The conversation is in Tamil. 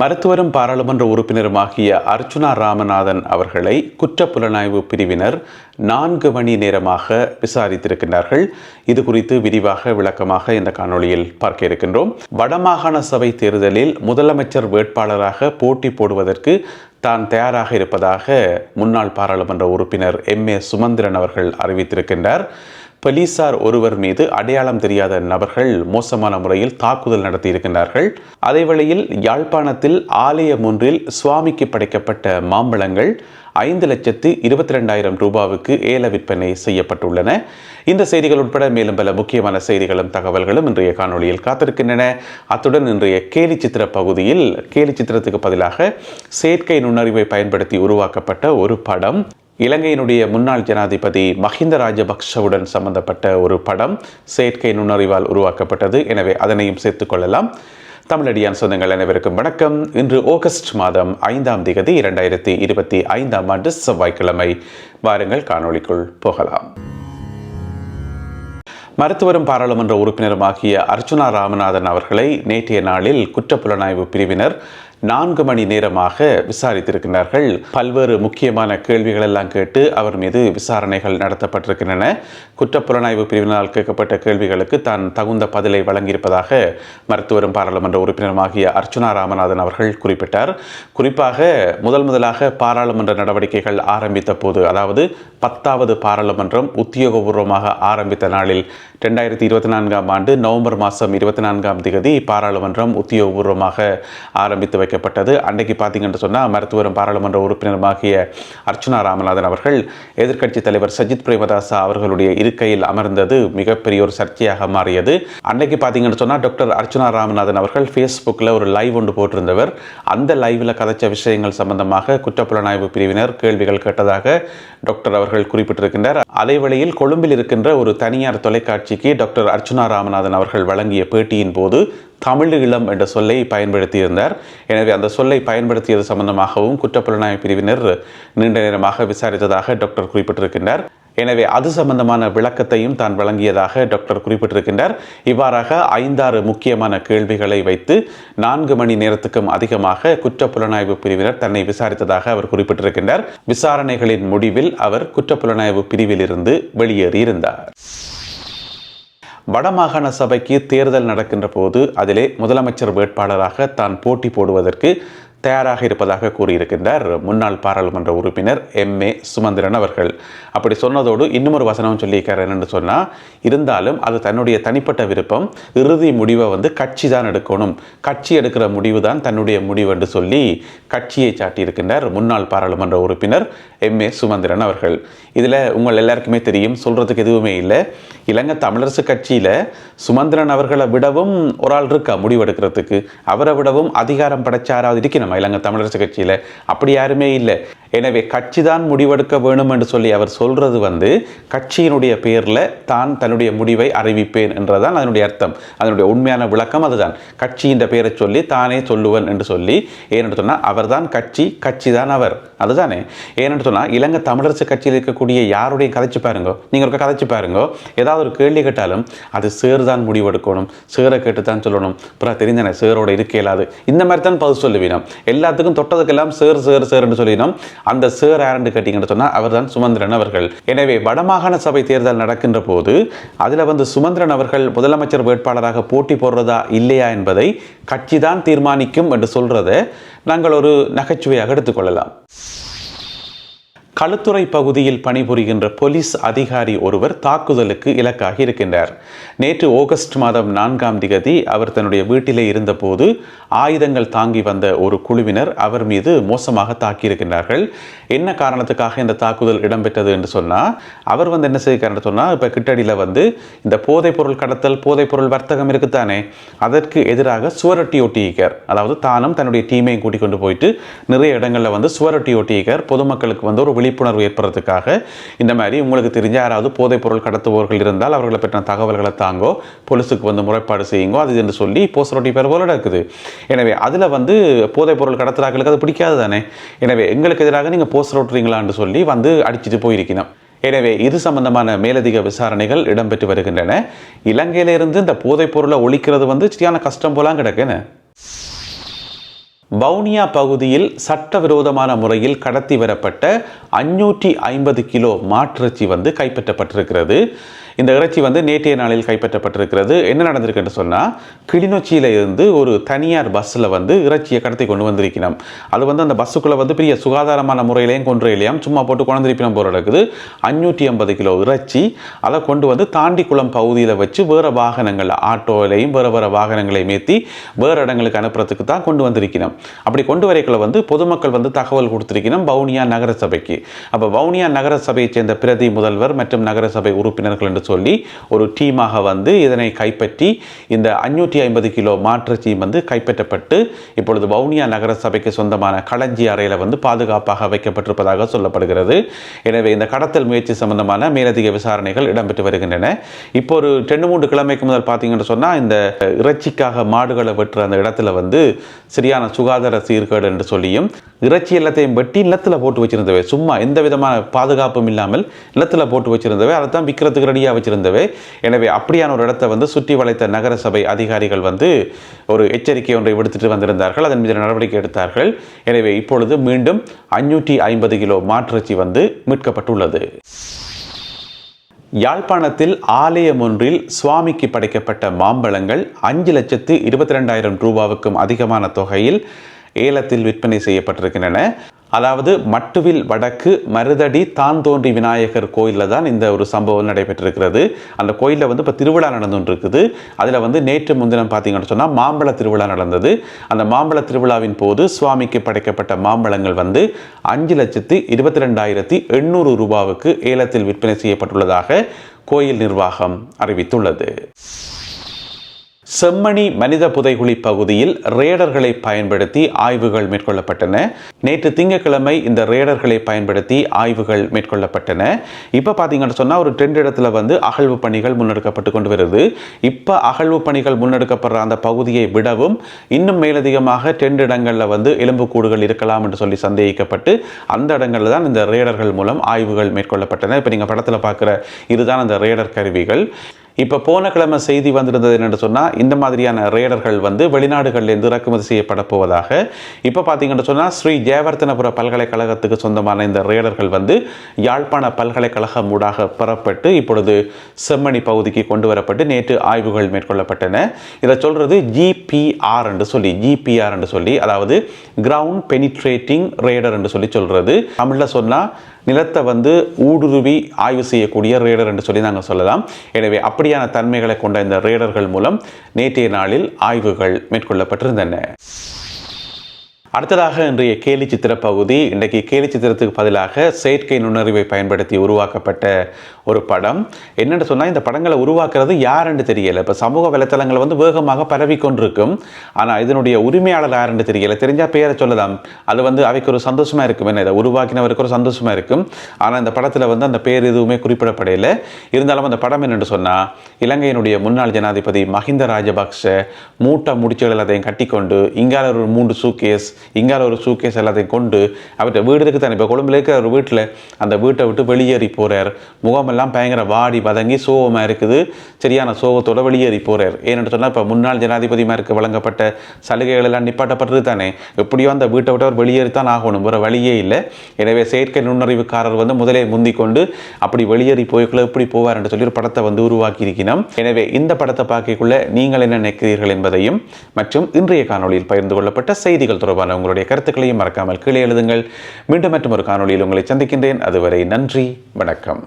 மருத்துவரும் பாராளுமன்ற உறுப்பினருமாகிய அர்ச்சுனா ராமநாதன் அவர்களை குற்றப்புலனாய்வு பிரிவினர் நான்கு மணி நேரமாக விசாரித்திருக்கின்றார்கள். இது குறித்து விரிவாக விளக்கமாக இந்த காணொளியில் பார்க்க இருக்கின்றோம். வடமாகாண சபை தேர்தலில் முதலமைச்சர் வேட்பாளராக போட்டி போடுவதற்கு தான் தயாராக இருப்பதாக முன்னாள் பாராளுமன்ற உறுப்பினர் எம் ஏ சுமந்திரன் அவர்கள் அறிவித்திருக்கின்றார். போலீசார் ஒருவர் மீது அடையாளம் தெரியாத நபர்கள் மோசமான முறையில் தாக்குதல் நடத்தியிருக்கின்றார்கள். அதேவேளையில் யாழ்ப்பாணத்தில் ஆலயம் ஒன்றில் சுவாமிக்கு படைக்கப்பட்ட மாம்பழங்கள் ஐந்து லட்சத்து இருபத்தி ரெண்டாயிரம் ரூபாவுக்கு ஏல விற்பனை செய்யப்பட்டுள்ளன. இந்த செய்திகள் உட்பட மேலும் பல முக்கியமான செய்திகளும் தகவல்களும் இன்றைய காணொளியில் காத்திருக்கின்றன. அத்துடன் இன்றைய கேலி சித்திர பகுதியில் கேலி சித்திரத்துக்கு பதிலாக செயற்கை நுண்ணறிவை பயன்படுத்தி உருவாக்கப்பட்ட ஒரு படம் இலங்கையினுடைய முன்னாள் ஜனாதிபதி மஹிந்த ராஜபக்ஷவுடன் சம்பந்தப்பட்ட ஒரு படம் செயற்கை நுண்ணறிவால் உருவாக்கப்பட்டது. எனவே அதனையும் சேர்த்துக் கொள்ளலாம். தமிழடியான் சொந்தங்கள் அனைவருக்கும் வணக்கம். இன்று ஆகஸ்ட் மாதம் ஐந்தாம் திகதி இரண்டாயிரத்தி இருபத்தி ஐந்தாம் ஆண்டு செவ்வாய்க்கிழமை. வாருங்கள் காணொளிக்குள் போகலாம். மருத்துவரும் பாராளுமன்ற உறுப்பினருமாகிய அர்ச்சுனா ராமநாதன் அவர்களை நேற்றைய நாளில் குற்றப்புலனாய்வு பிரிவினர் நான்கு மணி நேரமாக விசாரித்திருக்கிறார்கள். பல்வேறு முக்கியமான கேள்விகள் எல்லாம் கேட்டு அவர் மீது விசாரணைகள் நடத்தப்பட்டிருக்கின்றன. குற்றப்புலனாய்வு பிரிவினால் கேட்கப்பட்ட கேள்விகளுக்கு தான் தகுந்த பதிலை வழங்கியிருப்பதாக மருத்துவரும் பாராளுமன்ற உறுப்பினருமாகிய அர்ச்சுனா ராமநாதன் அவர்கள் குறிப்பிட்டார். குறிப்பாக முதல் முதலாக பாராளுமன்ற நடவடிக்கைகள் ஆரம்பித்த போது அதாவது பத்தாவது பாராளுமன்றம் உத்தியோகபூர்வமாக ஆரம்பித்த நாளில் ரெண்டாயிரத்தி இருபத்தி நான்காம் ஆண்டு நவம்பர் மாதம் இருபத்தி நான்காம் திகதி பாராளுமன்றம் உத்தியோகபூர்வமாக ஆரம்பித்து வைக்கப்பட்டது. அன்றைக்கு பார்த்தீங்கன்னு சொன்னால் மருத்துவரும் பாராளுமன்ற உறுப்பினருமாகிய அர்ச்சுனா ராமநாதன் அவர்கள் எதிர்க்கட்சி தலைவர் சஜித் பிரேமதாசா அவர்களுடைய இருக்கையில் அமர்ந்தது மிகப்பெரிய ஒரு சர்ச்சையாக மாறியது. அன்றைக்கு பார்த்தீங்கன்னு சொன்னால் டாக்டர் அர்ச்சுனா ராமநாதன் அவர்கள் ஃபேஸ்புக்கில் ஒரு லைவ் ஒன்று போட்டிருந்தவர். அந்த லைவில் கதைச்ச விஷயங்கள் சம்பந்தமாக குற்றப்புலனாய்வு பிரிவினர் கேள்விகள் கேட்டதாக டாக்டர் அவர்கள் குறிப்பிட்டிருக்கின்றார். அதே வேளையில் கொழும்பில் இருக்கின்ற ஒரு தனியார் தொலைக்காட்சி தொலைக்காட்சிக்கு டாக்டர் அர்ச்சுனா ராமநாதன் அவர்கள் வழங்கிய பேட்டியின் போது தமிழ் இளம் என்ற சொல்லை பயன்படுத்தியிருந்தார். எனவே அந்த சொல்லை பயன்படுத்தியது சம்பந்தமாகவும் குற்றப்புலனாய்வு பிரிவினர் நீண்ட நேரமாக விசாரித்ததாக டாக்டர் குறிப்பிட்டிருக்கின்றார். எனவே அது சம்பந்தமான விளக்கத்தையும் தான் வழங்கியதாக டாக்டர் குறிப்பிட்டிருக்கின்றார். இவ்வாறாக ஐந்தாறு முக்கியமான கேள்விகளை வைத்து நான்கு மணி நேரத்துக்கும் அதிகமாக குற்றப்புலனாய்வு பிரிவினர் தன்னை விசாரித்ததாக அவர் குறிப்பிட்டிருக்கின்றார். விசாரணைகளின் முடிவில் அவர் குற்றப்புலனாய்வு பிரிவிலிருந்து வெளியேறியிருந்தார். வடமாகாண சபைக்கு தேர்தல் நடக்கின்ற போது அதிலே முதலமைச்சர் வேட்பாளராக தான் போட்டி போடுவதற்கு தயாராக இருப்பதாக கூறியிருக்கின்றார் முன்னாள் பாராளுமன்ற உறுப்பினர் எம். ஏ. சுமந்திரன் அவர்கள். அப்படி சொன்னதோடு இன்னும் ஒரு வசனம் சொல்லியிருக்கார் என்னென்னு சொன்னால் இருந்தாலும் அது தன்னுடைய தனிப்பட்ட விருப்பம். இறுதி முடிவை வந்து கட்சி தான் எடுக்கணும். கட்சி எடுக்கிற முடிவு தான் தன்னுடைய முடிவு என்று சொல்லி கட்சியை சாட்டியிருக்கின்றார் முன்னாள் பாராளுமன்ற உறுப்பினர் எம். ஏ. சுமந்திரன் அவர்கள். இதில் உங்கள் எல்லாருக்குமே தெரியும் சொல்கிறதுக்கு எதுவுமே இல்லை. இலங்கை தமிழரசு கட்சியில் சுமந்திரன் அவர்களை விடவும் ஒரு ஆள் இருக்கா முடிவெடுக்கிறதுக்கு? அவரை விடவும் அதிகாரம் படைச்சாராவது இருக்கணும் நம்ம இலங்கை தமிழரசு கட்சியில் அப்படி யாருமே இல்லை. எனவே கட்சி தான் முடிவெடுக்க வேணும் என்று சொல்லி அவர் சொல்கிறது வந்து கட்சியினுடைய பேரில் தான் தன்னுடைய முடிவை அறிவிப்பேன் என்றதான் அதனுடைய அர்த்தம். அதனுடைய உண்மையான விளக்கம் அதுதான். கட்சியின் பெயரை சொல்லி தானே சொல்லுவன் என்று சொல்லி ஏனென்று சொன்னால் அவர் தான் கட்சி கட்சி தான் அவர். அதுதானே? ஏனென்று சொன்னால் இலங்கை தமிழரசு கட்சியில் இருக்கக்கூடிய யாருடைய கதைச்சு பாருங்க. நீங்கள் ஒரு கதைச்சு பாருங்க. ஏதாவது ஒரு கேள்வி கேட்டாலும் அது சேர் தான் முடிவெடுக்கணும். சேரை கேட்டு தான் சொல்லணும். அப்புறம் தெரிஞ்சானே சேரோட இருக்க இயலாது இந்த மாதிரி தான் பதில் சொல்லுவீனம். எல்லாத்துக்கும் தொட்டதுக்கெல்லாம் சேர் சேர் சேர்ன்னு சொல்லினோம். அந்த சேர் ஆரண்டு கேட்டீங்கன்னு சொன்னால் அவர் தான் சுமந்திரன் அவர்கள். எனவே வடமாகாண சபை தேர்தல் நடக்கின்ற போது அதில் வந்து சுமந்திரன் அவர்கள் முதலமைச்சர் வேட்பாளராக போட்டி போடுறதா இல்லையா என்பதை கட்சி தான் தீர்மானிக்கும் என்று சொல்கிறத நாங்கள் ஒரு நகைச்சுவையாக எடுத்துக்கொள்ளலாம் களுத்துறை பகுதியில் பணிபுரிகின்ற போலீஸ் அதிகாரி ஒருவர் தாக்குதலுக்கு இலக்காகி இருக்கின்றார். நேற்று ஆகஸ்ட் மாதம் நான்காம் திகதி அவர் தன்னுடைய வீட்டிலே இருந்தபோது ஆயுதங்கள் தாங்கி வந்த ஒரு குழுவினர் அவர் மீது மோசமாக தாக்கியிருக்கின்றார்கள். என்ன காரணத்துக்காக இந்த தாக்குதல் இடம்பெற்றது என்று சொன்னால் அவர் வந்து என்ன செய்ய சொன்னால் இப்போ கிட்டடியில் வந்து இந்த போதைப்பொருள் கடத்தல் போதைப்பொருள் வர்த்தகம் இருக்குத்தானே அதற்கு எதிராக சுவரொட்டி ஒட்டியிருக்கார் அதாவது தானும் தன்னுடைய டீமையும் கூட்டிக் கொண்டு போயிட்டு நிறைய இடங்களில் வந்து சுவரொட்டி ஒட்டியிருக்கார் பொதுமக்களுக்கு வந்து ஒரு விழிப்புணர்வு ஏற்படுறதுக்காக இந்த மாதிரி உங்களுக்கு தெரிஞ்ச யாராவது போதைப் பொருள் கடத்துபவர்கள் இருந்தால் அவர்களை பற்றின தகவல்களை தாங்கோ போலீஸுக்கு வந்து முறைப்பாடு செய்யுங்கோ அது என்று சொல்லி போஸ்டர் ஒட்டி பேர் போல இருக்குது எனவே அதில் வந்து போதைப் பொருள் கடத்துறாக்களுக்கு அது பிடிக்காது தானே? எனவே எங்களுக்கு எதிராக நீங்கள் போஸ்டர் ஓட்டுறீங்களான்னு சொல்லி வந்து அடிச்சுட்டு போயிருக்கணும். எனவே இது சம்பந்தமான மேலதிக விசாரணைகள் இடம்பெற்று வருகின்றன. இலங்கையிலிருந்து இந்த போதைப் பொருளை ஒழிக்கிறது வந்து சரியான கஷ்டம் போலாம் கிடக்குன்னு வவுனியா பகுதியில் சட்டவிரோதமான முறையில் கடத்தி வரப்பட்ட அஞ்சூற்றி ஐம்பது கிலோ மாட்டிறைச்சி வந்து கைப்பற்றப்பட்டிருக்கிறது. இந்த இறைச்சி வந்து நேற்றைய நாளில் கைப்பற்றப்பட்டிருக்கிறது. என்ன நடந்திருக்குன்னு சொன்னால் கிளிநொச்சியில் இருந்து ஒரு தனியார் பஸ்ஸில் வந்து இறைச்சியை கடத்தி கொண்டு வந்திருக்கணும் அது வந்து அந்த பஸ்ஸுக்குள்ளே வந்து பெரிய சுகாதாரமான முறையிலையும் கொண்டு இல்லையாம் சும்மா போட்டு குழந்திருப்பினம் போகிற இருக்குது அஞ்சூற்றி ஐம்பது கிலோ இறைச்சி. அதை கொண்டு வந்து தாண்டிக்குளம் பகுதியில் வச்சு வேறு வாகனங்கள் ஆட்டோலையும் வேறு வேறு வாகனங்களை மேற்றி வேறு இடங்களுக்கு அனுப்புறதுக்கு தான் கொண்டு வந்திருக்கணும் அப்படி கொண்டு வரைக்குள்ள வந்து பொதுமக்கள் வந்து தகவல் கொடுத்திருக்கணும் வவுனியா நகரசபைக்கு. அப்போ வவுனியா நகரசபையை சேர்ந்த பிரதி முதல்வர் மற்றும் நகரசபை உறுப்பினர்கள் என்று சொல்லி ஒரு டீமாக வந்து இதனை கைப்பற்றி இந்த அஞ்சூற்றி ஐம்பது கிலோ மாற்றுச்சியும் வந்து கைப்பற்றப்பட்டு இப்பொழுது வவுனியா நகரசபைக்கு சொந்தமான களஞ்சி அறையில் வந்து பாதுகாப்பாக வைக்கப்பட்டிருப்பதாக சொல்லப்படுகிறது. எனவே இந்த கடத்தல் முயற்சி சம்பந்தமான மேலதிக விசாரணைகள் இடம்பெற்று வருகின்றன. இப்போ ஒரு ரெண்டு மூன்று கிழமைக்கு முதல் பார்த்தீங்கன்னு சொன்னால் இந்த இறைச்சிக்காக மாடுகளை வெட்டுற அந்த இடத்துல வந்து சரியான சுகாதார சீர்கேடு என்று சொல்லியும் இறைச்சி எல்லாத்தையும் வெட்டி நிலத்தில் போட்டு வச்சுருந்தவை. சும்மா எந்த விதமான பாதுகாப்பும் இல்லாமல் நிலத்தில் போட்டு வச்சிருந்தவை. அதை தான் விற்கிறதுக்கு ரெடியாக வச்சுருந்தவை. எனவே அப்படியான ஒரு இடத்தை வந்து சுற்றி வளைத்த நகரசபை அதிகாரிகள் வந்து ஒரு எச்சரிக்கை ஒன்றை விடுத்துட்டு வந்திருந்தார்கள். அதன் மீது நடவடிக்கை எடுத்தார்கள். எனவே இப்பொழுது மீண்டும் அஞ்சூற்றி ஐம்பது கிலோ மாற்றிறைச்சி வந்து மீட்கப்பட்டுள்ளது. யாழ்ப்பாணத்தில் ஆலயம் ஒன்றில் சுவாமிக்கு படைக்கப்பட்ட மாம்பழங்கள் அஞ்சு லட்சத்து இருபத்தி ரெண்டாயிரம் ரூபாவுக்கும் அதிகமான தொகையில் ஏலத்தில் விற்பனை செய்யப்பட்டிருக்கின்றன. அதாவது மட்டுவில் வடக்கு மருதடி தான் தோன்றி விநாயகர் கோயிலில் தான் இந்த ஒரு சம்பவம் நடைபெற்றிருக்கிறது. அந்த கோயிலில் வந்து இப்போ திருவிழா நடந்துட்டு இருக்குது அதில் வந்து நேற்று முன்தினம் பார்த்தீங்கன்னு சொன்னால் மாம்பழ திருவிழா நடந்தது. அந்த மாம்பழ திருவிழாவின் போது சுவாமிக்கு படைக்கப்பட்ட மாம்பழங்கள் வந்து அஞ்சு லட்சத்து இருபத்தி ரெண்டாயிரத்தி எண்ணூறு ரூபாவுக்கு ஏலத்தில் விற்பனை செய்யப்பட்டுள்ளதாக கோயில் நிர்வாகம் அறிவித்துள்ளது. செம்மணி மனித புதைகுழி பகுதியில் ரேடர்களை பயன்படுத்தி ஆய்வுகள் மேற்கொள்ளப்பட்டன. நேற்று திங்கட்கிழமை இந்த ரேடர்களை பயன்படுத்தி ஆய்வுகள் மேற்கொள்ளப்பட்டன. இப்போ பார்த்தீங்கன்னு சொன்னால் ஒரு டென்ட் இடத்துல வந்து அகழ்வு பணிகள் முன்னெடுக்கப்பட்டு கொண்டு வருது. இப்போ அகழ்வு பணிகள் முன்னெடுக்கப்படுற அந்த பகுதியை விடவும் இன்னும் மேலதிகமாக டென்ட் இடங்களில் வந்து எலும்புக்கூடுகள் இருக்கலாம் என்று சொல்லி சந்தேகிக்கப்பட்டு அந்த இடங்களில் தான் இந்த ரேடர்கள் மூலம் ஆய்வுகள் மேற்கொள்ளப்பட்டன. இப்போ நீங்கள் படத்தில் பார்க்குற இதுதான் அந்த ரேடர் கருவிகள். இப்போ போன கிழமை செய்தி வந்திருந்தது என்னென்னு சொன்னால் இந்த மாதிரியான ரேடர்கள் வந்து வெளிநாடுகளிலிருந்து இறக்குமதி செய்யப்பட போவதாக. இப்போ பார்த்தீங்கன்னு சொன்னால் ஸ்ரீ ஜெயவர்த்தனபுர பல்கலைக்கழகத்துக்கு சொந்தமான இந்த ரேடர்கள் வந்து யாழ்ப்பாண பல்கலைக்கழகம் ஊடாக பெறப்பட்டு இப்பொழுது செம்மணி பகுதிக்கு கொண்டு வரப்பட்டு நேற்று ஆய்வுகள் மேற்கொள்ளப்பட்டன. இதை சொல்கிறது ஜிபிஆர் என்று சொல்லி ஜிபிஆர் என்று சொல்லி அதாவது கிரவுண்ட் பெனிட்ரேட்டிங் ரேடர் என்று சொல்லி சொல்கிறது தமிழில் சொன்னால் நிலத்தை வந்து ஊடுருவி ஆய்வு செய்யக்கூடிய ரேடர் என்று சொல்லி நாங்கள் சொல்லலாம். எனவே அப்படியான தன்மைகளை கொண்ட இந்த ரேடர்கள் மூலம் நேற்றைய நாளில் ஆய்வுகள் மேற்கொள்ளப்பட்டிருந்தன. அடுத்ததாக இன்றைய கேலி சித்திர பகுதி. இன்றைக்கு கேலி சித்திரத்துக்கு பதிலாக செயற்கை நுண்ணறிவை பயன்படுத்தி உருவாக்கப்பட்ட ஒரு படம். என்னென்னு சொன்னால் இந்த படங்களை உருவாக்குறது யாருன்னு தெரியலை. இப்போ சமூக வலைத்தளங்கள் வந்து வேகமாக பரவி கொண்டிருக்கும். ஆனால் இதனுடைய உரிமையாளர் யாருன்னு தெரியலை. தெரிஞ்சால் பேரை சொல்லலாம். அது வந்து அவைக்கு ஒரு சந்தோஷமாக இருக்கும். என்ன இதை உருவாக்கினவருக்கு ஒரு சந்தோஷமாக இருக்கும். ஆனால் இந்த படத்தில் வந்து அந்த பேர் எதுவுமே குறிப்பிடப்படையில இருந்தாலும் அந்த படம் என்னென்னு சொன்னால் இலங்கையினுடைய முன்னாள் ஜனாதிபதி மஹிந்த ராஜபக்ஷ மூட்டை முடிச்சுகள் அதையும் கட்டிக்கொண்டு இங்கால ஒரு மூன்று சூக்கேஸ் இங்கால ஒரு சூக்கேஸ் எல்லாத்தையும் கொண்டு அவர்கிட்ட வீடு இருக்குது தானே. இப்போ கொழும்புல இருக்கிற ஒரு வீட்டில் அந்த வீட்டை விட்டு வெளியேறி போகிறார் முகமெல்லாம் பயங்கர வாடி வதங்கி சோகமாக இருக்குது. சரியான சோகத்தோட வெளியேறி போகிறார் ஏன்னு சொன்னால் இப்போ முன்னாள் ஜனாதிபதிமாருக்கு வழங்கப்பட்ட சலுகைகள் எல்லாம் நிப்பாட்டப்பட்டது தானே. எப்படியோ அந்த வீட்டை விட்டு அவர் வெளியேறித்தான் ஆகணும். வேறு வழியே இல்லை. எனவே செயற்கை நுண்ணறிவுக்காரர் வந்து முதலே முந்தி கொண்டு அப்படி வெளியேறி போய்க்குள்ள எப்படி போவார் என்று சொல்லி ஒரு படத்தை வந்து உருவாக்கி இருக்கணும் எனவே இந்த படத்தை பார்க்கக்குள்ள நீங்கள் என்ன நினைக்கிறீர்கள் என்பதையும் மற்றும் இன்றைய காணொளியில் பகிர்ந்து கொள்ளப்பட்ட செய்திகள் தொடர்பான உங்களுடைய கருத்துக்களையும் மறக்காமல் கீழே எழுதுங்கள். மீண்டும் மற்றும் ஒரு காணொளியில் உங்களை சந்திக்கின்றேன். அதுவரை நன்றி வணக்கம்.